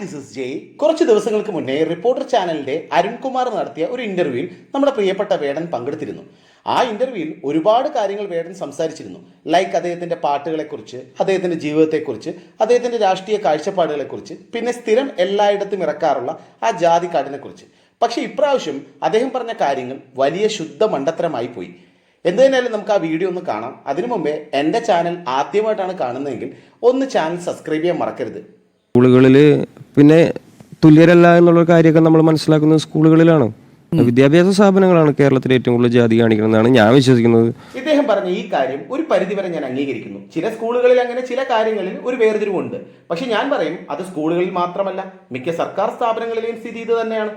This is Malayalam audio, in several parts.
ദിസ് ഇസ് ജയ് കുറച്ച് ദിവസങ്ങൾക്ക് മുന്നേ റിപ്പോർട്ടർ ചാനലിന്റെ അരുൺകുമാർ നടത്തിയ ഒരു ഇന്റർവ്യൂവിൽ നമ്മുടെ പ്രിയപ്പെട്ട വേടൻ പങ്കെടുത്തിരുന്നു. ആ ഇന്റർവ്യൂവിൽ ഒരുപാട് കാര്യങ്ങൾ വേടൻ സംസാരിച്ചിരുന്നു. ലൈക്ക് അദ്ദേഹത്തിന്റെ പാട്ടുകളെക്കുറിച്ച് അദ്ദേഹത്തിന്റെ ജീവിതത്തെക്കുറിച്ച് അദ്ദേഹത്തിന്റെ രാഷ്ട്രീയ കാഴ്ചപ്പാടുകളെക്കുറിച്ച് പിന്നെ സ്ഥിരം എല്ലായിടത്തും ഇറക്കാറുള്ള ആ ജാതി കാർഡിനെക്കുറിച്ച് പക്ഷേ ഇപ്രാവശ്യം അദ്ദേഹം പറഞ്ഞ കാര്യങ്ങൾ വലിയ ശുദ്ധ മണ്ടത്തരമായി പോയി. എന്ത് തന്നെയാലും നമുക്ക് ആ വീഡിയോ ഒന്ന് കാണാം. അതിനു മുമ്പേ എന്റെ ചാനൽ ആദ്യമായിട്ടാണ് കാണുന്നതെങ്കിൽ ഒന്ന് ചാനൽ സബ്സ്ക്രൈബ് ചെയ്യാൻ മറക്കരുത്. സ്കൂളുകളിൽ പിന്നെ തുല്യരല്ല എന്നുള്ള കാര്യമൊക്കെ നമ്മൾ മനസ്സിലാക്കുന്നത് സ്കൂളുകളിലാണ്. വിദ്യാഭ്യാസ സ്ഥാപനങ്ങളാണ് കേരളത്തിൽ ഏറ്റവും കൂടുതൽ ജാതി കാണിക്കുന്നതാണ് ഞാൻ വിശ്വസിക്കുന്നത്. ഇദ്ദേഹം പറഞ്ഞ ഈ കാര്യം ഒരു പരിധിവരെ ഞാൻ അംഗീകരിക്കുന്നു. ചില സ്കൂളുകളിൽ അങ്ങനെ ചില കാര്യങ്ങളിൽ ഒരു വേർതിരിവുണ്ട്. പക്ഷെ ഞാൻ പറയും അത് സ്കൂളുകളിൽ മാത്രമല്ല മിക്ക സർക്കാർ സ്ഥാപനങ്ങളിലെയും സ്ഥിതി ഇത് തന്നെയാണ്.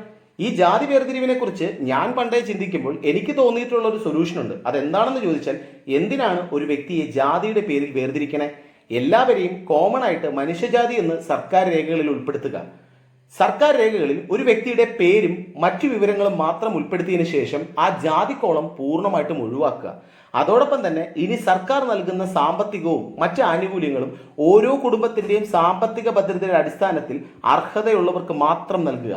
ഈ ജാതി വേർതിരിവിനെ കുറിച്ച് ഞാൻ പണ്ടേ ചിന്തിക്കുമ്പോൾ എനിക്ക് തോന്നിയിട്ടുള്ള ഒരു സൊല്യൂഷൻ ഉണ്ട്. അതെന്താണെന്ന് ചോദിച്ചാൽ എന്തിനാണ് ഒരു വ്യക്തിയെ ജാതിയുടെ പേരിൽ വേർതിരിക്കണേ? എല്ലാവരെയും കോമൺ ആയിട്ട് മനുഷ്യജാതി എന്ന് സർക്കാർ രേഖകളിൽ ഉൾപ്പെടുത്തുക. സർക്കാർ രേഖകളിൽ ഒരു വ്യക്തിയുടെ പേരും മറ്റു വിവരങ്ങളും മാത്രം ഉൾപ്പെടുത്തിയതിനു ശേഷം ആ ജാതിക്കോളം പൂർണമായിട്ടും ഒഴിവാക്കുക. അതോടൊപ്പം തന്നെ ഇനി സർക്കാർ നൽകുന്ന സാമ്പത്തികവും മറ്റ് ആനുകൂല്യങ്ങളും ഓരോ കുടുംബത്തിന്റെയും സാമ്പത്തിക ഭദ്രതയുടെ അടിസ്ഥാനത്തിൽ അർഹതയുള്ളവർക്ക് മാത്രം നൽകുക.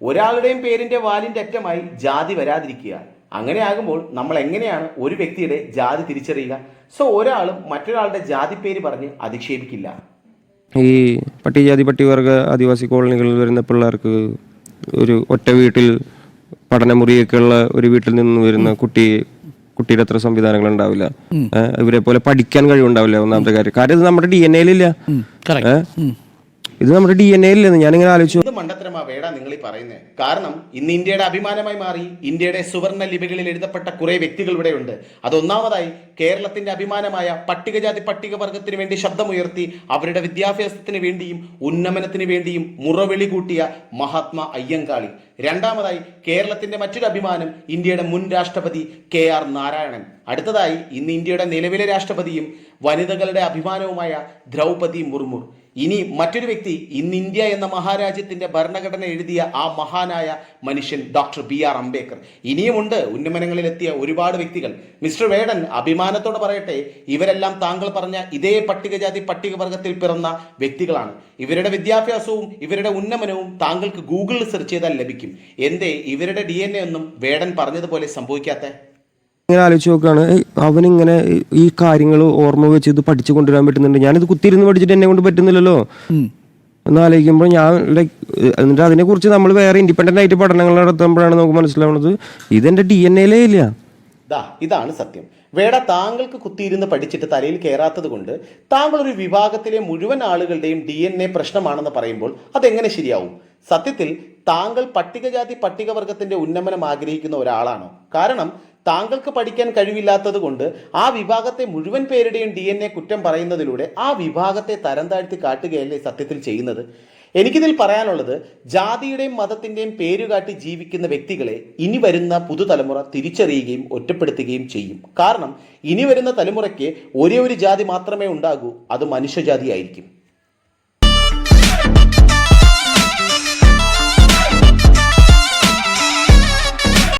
ഒരാളുടെയും പേരിന്റെ വാലിന്റെ അറ്റമായി ജാതി വരാതിരിക്കുക. അങ്ങനെ ആകുമ്പോൾ നമ്മൾ എങ്ങനെയാണ് ഒരു വ്യക്തിയുടെ ജാതി തിരിച്ചറിയുക? സോ ഒരാളും മറ്റൊരാളുടെ ജാതി പേര് പറഞ്ഞ് അധിക്ഷേപിക്കില്ല. ഈ പട്ടികജാതി പട്ടികവർഗ ആദിവാസി കോളനികളിൽ വരുന്ന പിള്ളേർക്ക് ഒരു ഒറ്റ വീട്ടിൽ പഠനമുറിയൊക്കെ ഉള്ള ഒരു വീട്ടിൽ നിന്ന് വരുന്ന കുട്ടി കുട്ടിയുടെ അത്ര സംവിധാനങ്ങൾ ഉണ്ടാവില്ല. ഇവരെ പോലെ പഠിക്കാൻ കഴിവുണ്ടാവില്ല ഒന്നാമത്തെ കാര്യം. കാര്യം ഇത് നമ്മുടെ ഡി എൻ എയിലില്ല ഇത് നമ്മുടെ ഡി എൻ എയിലില്ലെന്ന് ഞാനിങ്ങനെ ആലോചിച്ചു. മണ്ടത്തരമാ വേടാ നിങ്ങൾ ഈ പറയുന്നത് കാരണം ഇന്ന് ഇന്ത്യയുടെ അഭിമാനമായി മാറി ഇന്ത്യയുടെ സുവർണ ലിപികളിൽ എഴുതപ്പെട്ട കുറെ വ്യക്തികൾ ഇവിടെ ഉണ്ട്. അതൊന്നാമതായി കേരളത്തിന്റെ അഭിമാനമായ പട്ടികജാതി പട്ടികവർഗത്തിന് വേണ്ടി ശബ്ദമുയർത്തി അവരുടെ വിദ്യാഭ്യാസത്തിന് വേണ്ടിയും ഉന്നമനത്തിന് വേണ്ടിയും മുറവിളി കൂട്ടിയ മഹാത്മാ അയ്യങ്കാളി. രണ്ടാമതായി കേരളത്തിന്റെ മറ്റൊരു അഭിമാനം ഇന്ത്യയുടെ മുൻ രാഷ്ട്രപതി കെ ആർ നാരായണൻ. അടുത്തതായി ഇന്ന് ഇന്ത്യയുടെ നിലവിലെ രാഷ്ട്രപതിയും വനിതകളുടെ അഭിമാനവുമായ ദ്രൗപതി മുർമു. ഇനി മറ്റൊരു വ്യക്തി ഇന്ന് ഇന്ത്യ എന്ന മഹാരാജ്യത്തിന്റെ ഭരണഘടന എഴുതിയ ആ മഹാനായ മനുഷ്യൻ ഡോക്ടർ ബി ആർ അംബേദ്കർ. ഇനിയുമുണ്ട് ഉന്നമനങ്ങളിലെത്തിയ ഒരുപാട് വ്യക്തികൾ. മിസ്റ്റർ വേടൻ അഭിമാനത്തോടെ പറയട്ടെ ഇവരെല്ലാം താങ്കൾ പറഞ്ഞ ഇതേ പട്ടികജാതി പട്ടികവർഗത്തിൽ പിറന്ന വ്യക്തികളാണ്. ഇവരുടെ വിദ്യാഭ്യാസവും ഇവരുടെ ഉന്നമനവും താങ്കൾക്ക് ഗൂഗിളിൽ സെർച്ച് ചെയ്താൽ ലഭിക്കും. എന്തേ ഇവരുടെ ഡി ഒന്നും വേടൻ പറഞ്ഞതുപോലെ സംഭവിക്കാത്ത? ഇങ്ങനെ ആലോചിച്ച് നോക്കുകയാണ് അവനിങ്ങനെ ഈ- കാര്യങ്ങൾ ഓർമ്മ വെച്ച് ഇത് പഠിച്ചു കൊണ്ടുവരാൻ പറ്റുന്നുണ്ട്. ഞാനിത് കുത്തിയിരുന്ന് പഠിച്ചിട്ട് എന്നെ കൊണ്ട് പറ്റുന്നില്ലല്ലോ. എന്ന് ആലോചിക്കുമ്പോൾ ഞാൻ ലൈക്ക് എന്നിട്ട് അതിനെക്കുറിച്ച് നമ്മൾ വേറെ ഇൻഡിപെൻഡന്റ് ആയിട്ട് പഠനങ്ങൾ നടത്തുമ്പോഴാണ് നമുക്ക് മനസ്സിലാവുന്നത് ഇതെന്റെ ഡി എൻ എയിലേ ഇല്ല. ദാ ഇതാണ് സത്യം. വേട താങ്കൾക്ക് കുത്തിയിരുന്ന് പഠിച്ചിട്ട് തലയിൽ കയറാത്തത് കൊണ്ട് താങ്കൾ ഒരു വിഭാഗത്തിലെ മുഴുവൻ ആളുകളുടെയും ഡി എൻ എ പ്രശ്നമാണെന്ന് പറയുമ്പോൾ അതെങ്ങനെ ശരിയാവും? സത്യത്തിൽ താങ്കൾ പട്ടികജാതി പട്ടികവർഗത്തിന്റെ ഉന്നമനം ആഗ്രഹിക്കുന്ന ഒരാളാണോ? കാരണം താങ്കൾക്ക് പഠിക്കാൻ കഴിവില്ലാത്തത് കൊണ്ട് ആ വിഭാഗത്തെ മുഴുവൻ പേരുടെയും ഡി എൻ എ കുറ്റം പറയുന്നതിലൂടെ ആ വിഭാഗത്തെ തരം താഴ്ത്തി കാട്ടുകയല്ലേ സത്യത്തിൽ ചെയ്യുന്നത്? എനിക്കിതിൽ പറയാനുള്ളത് ജാതിയുടെയും മതത്തിന്റെയും പേരുകാട്ടി ജീവിക്കുന്ന വ്യക്തികളെ ഇനി വരുന്ന പുതുതലമുറ തിരിച്ചറിയുകയും ഒറ്റപ്പെടുത്തുകയും ചെയ്യും. കാരണം ഇനി വരുന്ന തലമുറയ്ക്ക് ഒരേ ഒരു ജാതി മാത്രമേ ഉണ്ടാകൂ അത് മനുഷ്യജാതി ആയിരിക്കും